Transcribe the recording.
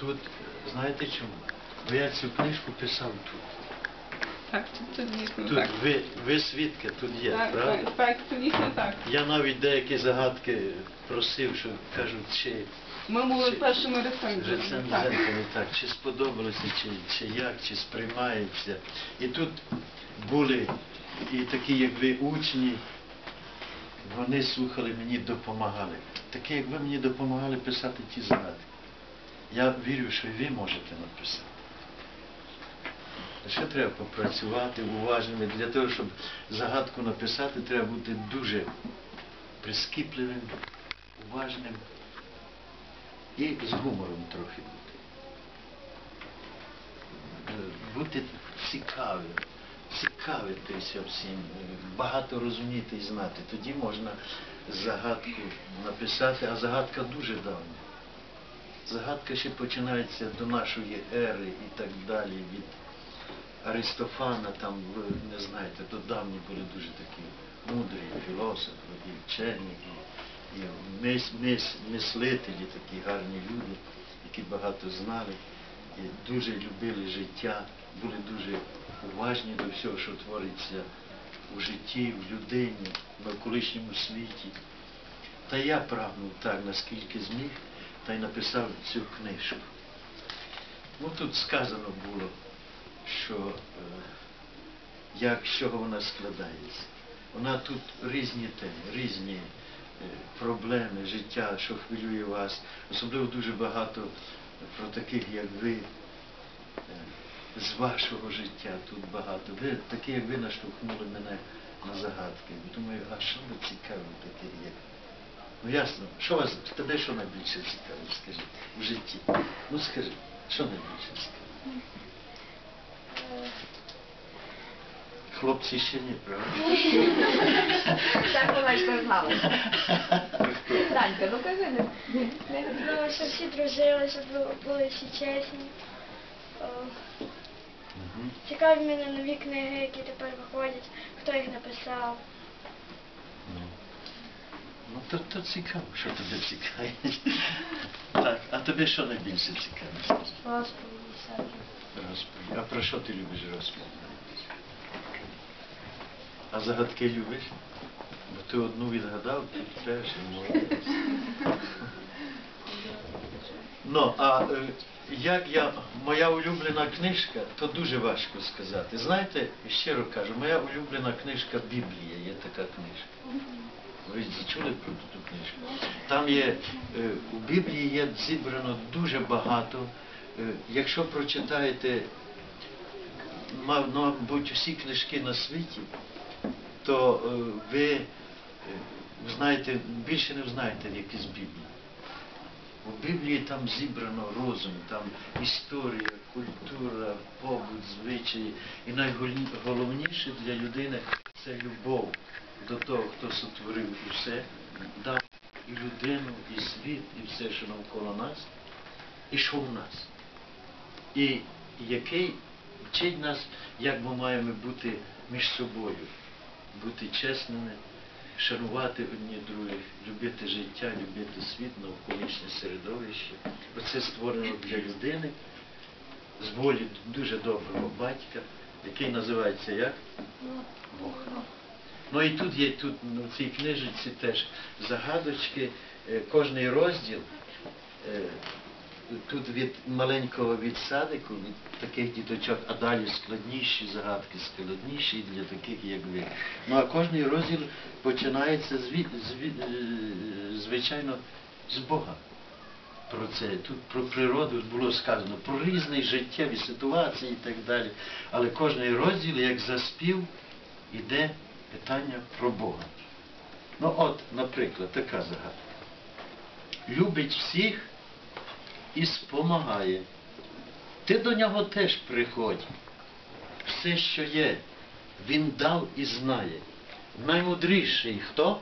Тут, знаєте чому? Бо я цю книжку писав тут. Так, тут, тут дійсно Тут так. ви, ви свідки, тут є, Так, правда? так, так, це дійсно так. Я навіть деякі загадки просив, що кажуть, чи Ми були Чи- першими рецензентами. Так. рецензентами так, чи сподобалося, чи, чи як, чи сприймається. І тут були і такі, як ви, учні, вони слухали мені, допомагали. Такі, як ви мені допомагали писати ті загадки. Я вірю, що і ви можете написати. Ще треба попрацювати уважними. Для того, щоб загадку написати, треба бути дуже прискіпливим, уважним і з гумором трохи бути. Е, Бути цікавим, цікавитися всім, е, багато розуміти і знати. Тоді можна загадку написати, а загадка дуже давня. Загадка ще починається до нашої ери і так далі. Від Аристофана, там, ви не знаєте, то давні були дуже такі мудрі філософи, і вчені, і, мис, мис, мислителі, такі гарні люди, які багато знали, і дуже любили життя, були дуже уважні до всього, що твориться у житті, в людині, в навколишньому світі. Та я прагнув так, наскільки зміг, та й написав цю книжку. Ну тут сказано було, що е, як з чого вона складається. Вона тут різні теми, різні е, проблеми життя, що хвилює вас. Особливо дуже багато про таких, як ви, е, з вашого життя тут багато. Ви такі, як ви наштовхнули мене на загадки. Думаю, а що ви цікаве таке є? Ну ясно, що вас, тебе що найбільше цікавить, скажіть, в житті? Ну скажи, що найбільше цікавить? Хлопці ще ні, правда? Так вона ж не знала. Танька, ну кажи, не, не Ну, щоб всі дружили, щоб були всі чесні. О, Цікаві мене нові книги, які тепер виходять, хто їх написав. Ну, то, то цікаво, що тебе цікавить. Так, а тебе що найбільше цікавить? Розповіді всякі. Розповідь. А про що ти любиш розповідати? А загадки любиш? Бо ти одну відгадав, ти теж молодець. Ну, а е, як я, моя улюблена книжка, то дуже важко сказати. Знаєте, щиро кажу, моя улюблена книжка Біблія, є така книжка. Ви чули про ту книжку? Там є, е, у Біблії є зібрано дуже багато. Е, Якщо прочитаєте, ну, мабуть, всі книжки на світі, то е, ви знаєте, більше не знаєте, як із Біблії. У Біблії там зібрано розум, там історія, культура, побут, звичаї. І найголовніше для людини це любов до того, хто сотворив усе, дав і людину, і світ, і все, що навколо нас, і що в нас. І який вчить нас, як ми маємо бути між собою, бути чесними, шанувати одні других, любити життя, любити світ, навколишнє середовище. Оце створено для людини з волі дуже доброго батька, який називається як? Бог. Ну і тут є тут ну, в цій книжці теж загадочки, е, кожний розділ. е, Тут від маленького від садику, від таких діточок, а далі складніші загадки, складніші для таких, як ви. Ну а кожний розділ починається з, від- з, від- е, звичайно, з Бога. Про це. Тут про природу було сказано, про різні життєві ситуації і так далі. Але кожний розділ, як заспів, іде питання про Бога. Ну от, наприклад, така загадка. Любить всіх і спомагає. Ти до нього теж приходь. Все, що є, він дав і знає. Наймудріший хто?